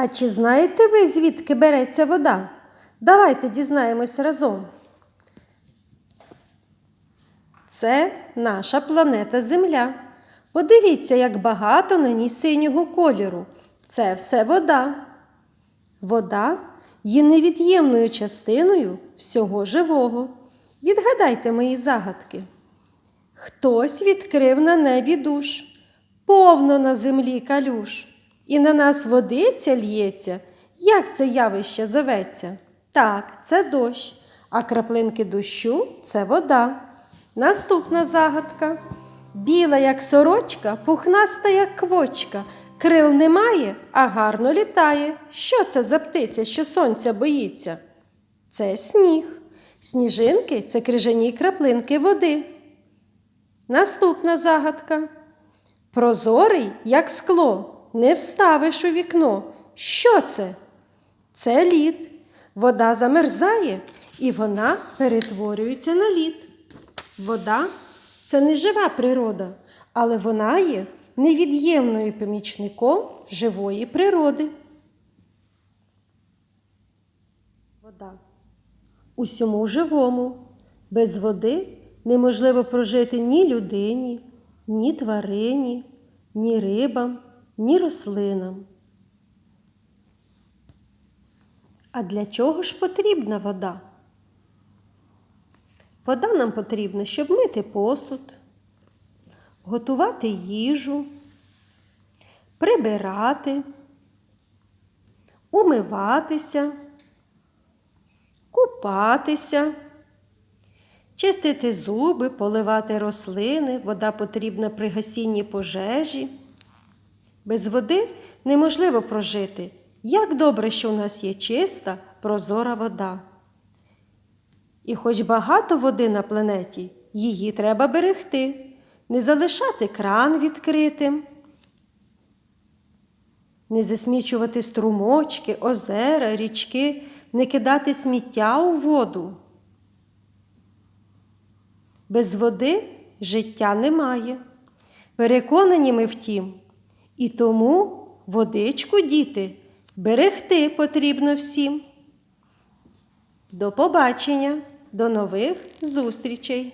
А чи знаєте ви, звідки береться вода? Давайте дізнаємось разом. Це наша планета Земля. Подивіться, як багато на ній синього кольору. Це все вода. Вода є невід'ємною частиною всього живого. Відгадайте мої загадки. Хтось відкрив на небі душ, повно на землі калюш, і на нас водиця лється. Як це явище зоветься? Так, це дощ, а краплинки дощу це вода. Наступна загадка. Біла, як сорочка, пухнаста, як квочка. Крил немає, а гарно літає. Що це за птиця, що сонця боїться? Це сніг. Сніжинки це крижані краплинки води. Наступна загадка. Прозорий, як скло, не вставиш у вікно. Що це? Це лід. Вода замерзає і вона перетворюється на лід. Вода це не жива природа, але вона є невід'ємною помічником живої природи. Вода. Усьому живому. Без води неможливо прожити ні людині, ні тварині, ні рибам, ні рослинам. А для чого ж потрібна вода? Вода нам потрібна, щоб мити посуд, готувати їжу, прибирати, умиватися, купатися, чистити зуби, поливати рослини. Вода потрібна при гасінні пожежі. Без води неможливо прожити. Як добре, що у нас є чиста, прозора вода. І хоч багато води на планеті, її треба берегти, не залишати кран відкритим, не засмічувати струмочки, озера, річки, не кидати сміття у воду. Без води життя немає. Переконані ми втім, і тому водичку, діти, берегти потрібно всім. До побачення, до нових зустрічей!